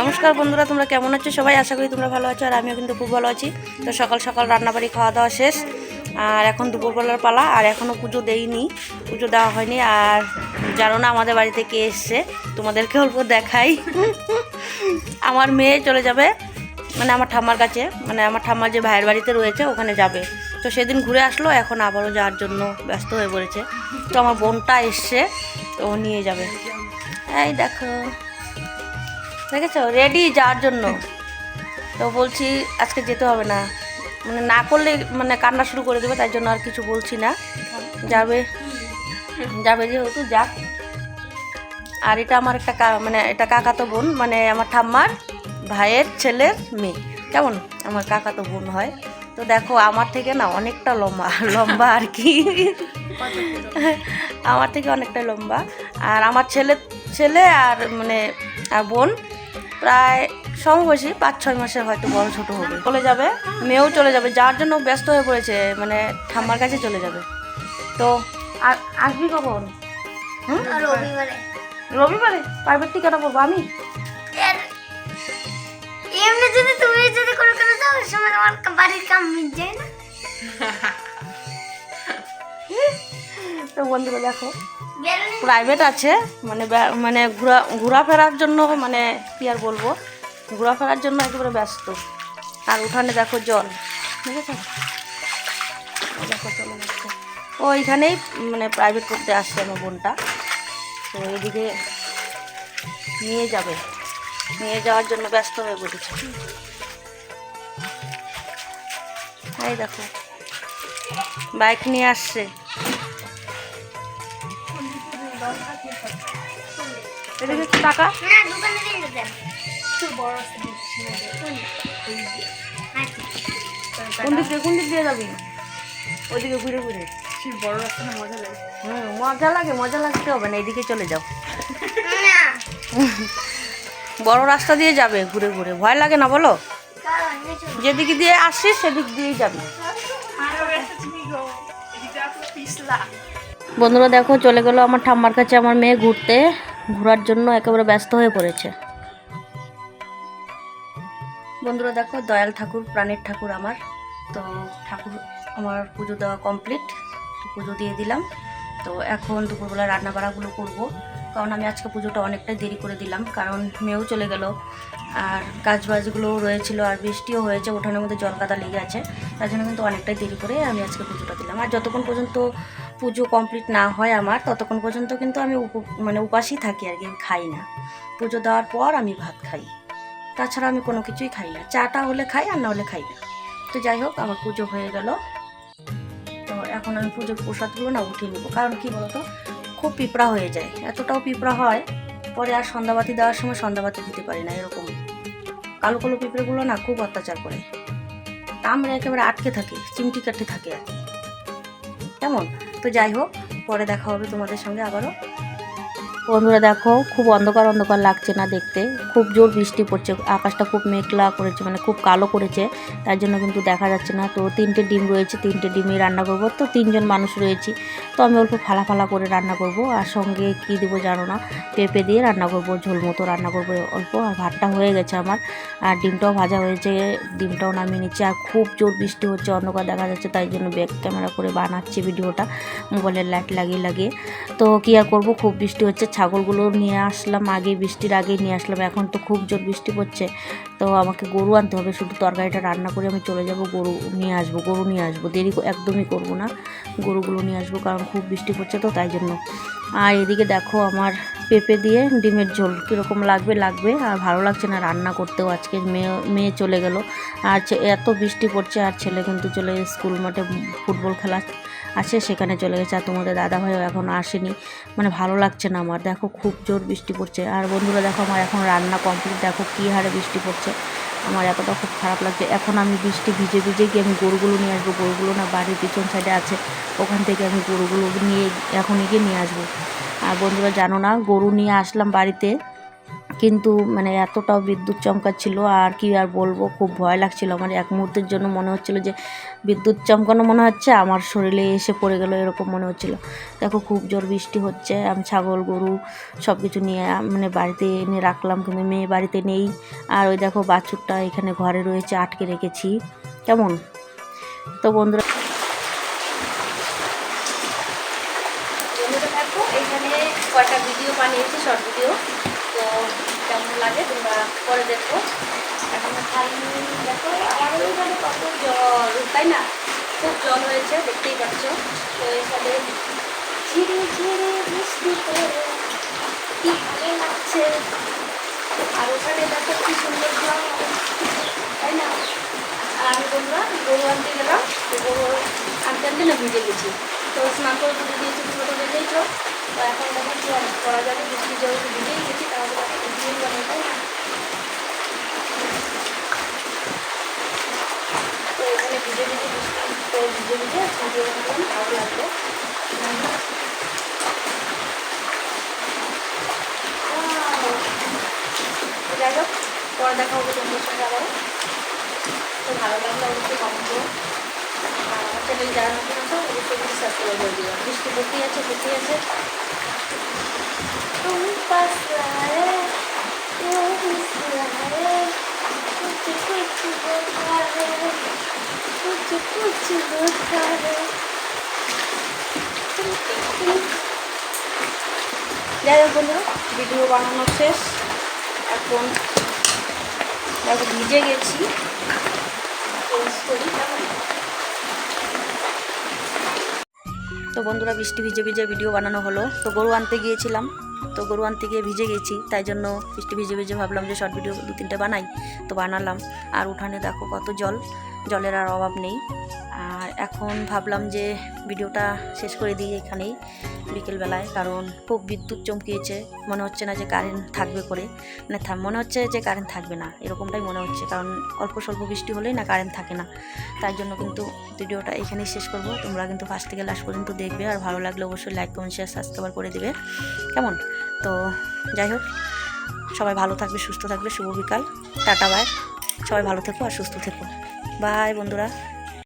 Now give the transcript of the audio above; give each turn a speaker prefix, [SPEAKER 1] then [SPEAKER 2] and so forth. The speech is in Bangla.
[SPEAKER 1] নমস্কার বন্ধুরা, তোমরা কেমন আছো? সবাই আশা করি তোমরা ভালো আছো, আর আমিও কিন্তু খুব ভালো আছি। তো সকাল সকাল রান্নাবাড়ি খাওয়া দাওয়া শেষ, আর এখন দুপুরবেলার পালা, আর এখনও পুজো দেইনি, পুজো দেওয়া হয়নি। আর জানো না, আমাদের বাড়িতে কে এসছে? তোমাদেরকে অল্প দেখাই। আমার মেয়ে চলে যাবে মানে আমার ঠাম্মার কাছে মানে আমার ঠাম্মার যে ভাইয়ের বাড়িতে রয়েছে, ওখানে যাবে। তো সেদিন ঘুরে আসলো, এখন আবারও যাওয়ার জন্য ব্যস্ত হয়ে পড়েছে। তো আমার বোনটা এসছে, তো ও নিয়ে যাবে। এই দেখো। দেখেছ? রেডি যাওয়ার জন্য। তো বলছি, আজকে যেতে হবে না। মানে না করলে মানে কান্না শুরু করে দেবে, তাই জন্য আর কিছু বলছি না। যাবে। যাবে যেহেতু, যাক। আর এটা আমার একটা মানে এটা কাকাতো বোন মানে আমার ঠাম্মার ভাইয়ের ছেলের মেয়ে। কেমন? আমার কাকাতো বোন হয়। তো দেখো, আমার থেকে না অনেকটা লম্বা লম্বা আর কি। আমার থেকে অনেকটা লম্বা। আর আমার ছেলে ছেলে আর মানে আর বোন প্রায় সমবয়সী পাঁচ ছয় মাসের হয়তো বড় ছোট হবে। চলে যাবে মেয়েও চলে যাবে যার জন্য ব্যস্ত হয়ে পড়েছে মানে ঠাম্মার কাছে চলে যাবে। তো আর আসবি কখন? হুম?
[SPEAKER 2] রবিবারে।
[SPEAKER 1] রবিবারে? প্রাইভেট টিকেট করব আমি?
[SPEAKER 2] এর এমনি যদি তুমি যদি কোনো কোনো যাও ওই সময় আমার বাড়ির কাম মিট যায় না।
[SPEAKER 1] তো বন্ধুরা দেখো প্রাইভেট আছে মানে মানে ঘোরা, ঘোরাফেরার জন্য মানে কি আর বলব? ঘোরাফেরার জন্য একেবারে ব্যস্ত। আর উঠানে দেখো জল। দেখেছ এই দেখো চলে যাচ্ছে ও, এইখানেই মানে প্রাইভেট করতে আসছে আমার বোনটা। তো এদিকে নিয়ে যাবে। নিয়ে যাওয়ার জন্য ব্যস্ত হয়ে পড়েছে। এই দেখো। বাইক নিয়ে আসছে। এদিকে একটু টাকা
[SPEAKER 2] না দোকানে দিয়ে দেন
[SPEAKER 1] কোন দিক? দিয়ে কোন দিক দিয়ে যাবি? ওইদিকে ঘুরে ঘুরে।
[SPEAKER 3] বড় রাস্তা মজা লাগে।
[SPEAKER 1] হুম মজা লাগে মজা লাগতে হবে না এদিকে চলে যাও।
[SPEAKER 2] না।
[SPEAKER 1] বড় রাস্তা দিয়ে যাবে ঘুরে ঘুরে। ভয় লাগে না বলো? যেদিকে দিয়ে আসিস সেদিক দিয়েই যাবি। বন্ধুরা দেখো চলে গেলো আমার ঠাম্মার কাছে আমার মেয়ে ঘুরতে। ঘোরার জন্য একেবারে ব্যস্ত হয়ে পড়েছে। বন্ধুরা দেখো, দয়াল ঠাকুর, প্রাণের ঠাকুর আমার। তো ঠাকুর, আমার পুজো দেওয়া কমপ্লিট পুজো দিয়ে দিলাম। তো এখন দুপুরবেলা রান্না বাড়াগুলো করব, কারণ আমি আজকে পুজোটা অনেকটাই দেরি করে দিলাম, কারণ মেয়েও চলে গেল। আর কাজ বাজগুলোও রয়েছিল, আর বৃষ্টিও হয়েছে, উঠানের মধ্যে জল কাদা লেগে আছে, তার জন্য কিন্তু অনেকটাই দেরি করে আমি আজকে পুজোটা দিলাম। আর যতক্ষণ পর্যন্ত পুজো কমপ্লিট না হয় আমার, ততক্ষণ পর্যন্ত কিন্তু আমি উপ- মানে উপাসই থাকি আর কি খাই না। পুজো দেওয়ার পর আমি ভাত খাই। তাছাড়া আমি কোনো কিছুই খাই না। চাটা হলে খাই, আর না হলে খাই না। তো যাই হোক, আমার পুজো হয়ে গেল। তো এখন আমি পুজোর প্রসাদগুলো না উঠিয়ে নেব। কারণ কি বলতো? খুব পিঁপড়া হয়ে যায়। এতটাও পিঁপড়া হয়, পরে আর সন্ধ্যাবাতি দেওয়ার সময় সন্ধ্যাবাতি দিতে পারি না এরকম। কালো কালো পিঁপড়েগুলো না খুব অত্যাচার করে। তা আমরা একেবারে আটকে থাকি, চিমটি কাটতে থাকে আর কি। কেমন? তো যাই হোক পরে দেখা হবে তোমাদের সঙ্গে আবারও। বন্ধুরা দেখো, খুব অন্ধকার অন্ধকার লাগছে না দেখতে। খুব জোর বৃষ্টি পড়ছে, আকাশটা খুব মেঘলা করেছে মানে খুব কালো করেছে। তার জন্য কিন্তু দেখা যাচ্ছে না। তো তিনটে ডিম রয়েছে, তিনটে ডিমই রান্না করব। তো তিনজন মানুষ রয়েছি, তো আমি অল্প ফালা ফালা করে রান্না করব। আর সঙ্গে কি দেবো জানো না, পেঁপে দিয়ে রান্না করব, ঝোল মতো রান্না করব অল্প। আর ভাতটা হয়ে গেছে আমার, আর ডিমটাও ভাজা হয়েছে, ডিমটাও নামিয়ে নিচ্ছি। আর খুব জোর বৃষ্টি হচ্ছে, অন্ধকার দেখা যাচ্ছে, তাই জন্য ব্যাক ক্যামেরা করে বানাচ্ছি ভিডিওটা। মোবাইলের লাইট লাগিয়ে লাগিয়ে। তো কী আর করব, খুব বৃষ্টি হচ্ছে। ছাগলগুলো নিয়ে আসলাম, আগে বৃষ্টির আগেই নিয়ে আসলাম, এখন তো খুব জোর বৃষ্টি পড়ছে। তো আমাকে গরু আনতে হবে, শুধু তরকারিটা রান্না করে আমি চলে যাব, গরু নিয়ে আসব, গরু নিয়ে আসব, দেরি একদমই করব না, গরুগুলো নিয়ে আসব, কারণ খুব বৃষ্টি পড়ছে তো, তাই জন্য। আর এদিকে দেখো আমার পেঁপে দিয়ে ডিমের ঝোল, কীরকম লাগবে লাগবে, আর ভালো লাগছে না রান্না করতেও, আজকে মেয়ে মেয়ে চলে গেল। আর এত বৃষ্টি পড়ছে, আর ছেলে কিন্তু চলে স্কুল মাঠে ফুটবল খেলা আছে সেখানে চলে গেছে। আর তোমাদের দাদা ভাইও এখনও আসেনি। মানে ভালো লাগছে না আমার। দেখো, খুব জোর বৃষ্টি পড়ছে। আর বন্ধুরা, দেখো, আমার এখন রান্না কমপ্লিট দেখো, কী হারে বৃষ্টি পড়ছে। আমার এতটা খুব খারাপ লাগছে। এখন আমি বৃষ্টি ভিজে ভিজে গিয়ে আমি গরুগুলো নিয়ে আসব। গরুগুলো না বাড়ির পিছন সাইডে আছে। ওখান থেকে আমি গরুগুলো নিয়ে, এখনই গিয়ে নিয়ে আসব। আর বন্ধুরা, জানো না, গরু নিয়ে আসলাম বাড়িতে। কিন্তু মানে এতটাও বিদ্যুৎ চমকাচ্ছিল আর কি আর বলব, খুব ভয় লাগছিল। আমার এক মুহূর্তের জন্য মনে হচ্ছিল যে বিদ্যুৎ চমকানো মনে হচ্ছে, আমার শরীরে এসে পড়ে গেল এরকম মনে হচ্ছিল। দেখো খুব জোর বৃষ্টি হচ্ছে, আমি, ছাগল, গরু সব কিছু নিয়ে মানে বাড়িতে এনে রাখলাম, কিন্তু মেয়ে বাড়িতে নেই। আর ওই দেখো বাছুরটা এখানে ঘরে রয়েছে, আটকে রেখেছি। কেমন? তো বন্ধুরা কয়টা ভিডিও বানিয়েছি শর্ট ভিডিও কেমন লাগে তোমরা পরে দেখো। এখন খালি দেখো আমার ওইখানে কত জল, তাই না? খুব জল হয়েছে, দেখতেই পাচ্ছ। তো এখানে ঝিরে ঝিরে বৃষ্টি কি ভালো লাগছে। আর ওখানে দেখো কি সুন্দর জল তাই না? আর আমি বন্ধুরা গরু আনতে গেলাম গরু আনতে আনতে না ভিজে গেছি। তো স্নান করে দিয়েছি তোমরা তো দেখেইছো তো এখন দেখো কি করা যাবে বৃষ্টি যেহেতু ভিজেই গেছি, তাহলে তাকে ভিজিয়ে বানাই তাই না? তো এখানে ভিজে ভিজে বৃষ্টি, তো ভিজে ভিজে ভিডিও বানালাম ভালো লাগল তো যাই হোক, পরে দেখা হবে তোমাদের সঙ্গে আবারও। তো ভালো লাগলে অবশ্যই কমেন্ট করো। চ্যানেল যারা নতুন আছো, অবশ্যই সাবস্ক্রাইব করে দিও। বৃষ্টি পড়তেই আছে পড়তেই আছে। যাই হোক বন্ধুরা ভিডিও বানানো শেষ এখন দেখো ভিজে গেছি চেঞ্জ করি কেমন? তো বন্ধুরা বৃষ্টি ভিজে ভিজে ভিডিও বানানো হলো। তো গরু আনতে গিয়েছিলাম। তো গরু আনতে গিয়ে ভিজে গেছি, তাই জন্য বৃষ্টি ভিজে ভিজে ভাবলাম যে শর্ট ভিডিও দু তিনটে বানাই। তো বানালাম। আর উঠানে দেখো কত জল, জলের আর অভাব নেই। এখন ভাবলাম যে ভিডিওটা শেষ করে দিই এখানেই বিকেলবেলায়, কারণ খুব বিদ্যুৎ চমকিয়েছে। মনে হচ্ছে না যে কারেন্ট থাকবে করে। মানে মনে হচ্ছে যে কারেন্ট থাকবে না, এরকমটাই মনে হচ্ছে, কারণ অল্প স্বল্প বৃষ্টি হলেই না কারেন্ট থাকে না। তাই জন্য কিন্তু ভিডিওটা এখানেই শেষ করব। তোমরা কিন্তু ফার্স্ট থেকে লাস্ট পর্যন্ত দেখবে, আর ভালো লাগলে অবশ্যই লাইক কমেন্ট শেয়ার সাবস্ক্রাইব করে দেবে। কেমন? তো যাই হোক, সবাই ভালো থাকবে, সুস্থ থাকবে, শুভ বিকাল, টাটা বাই সবাই ভালো থেকো আর সুস্থ থেকো। বাই বন্ধুরা।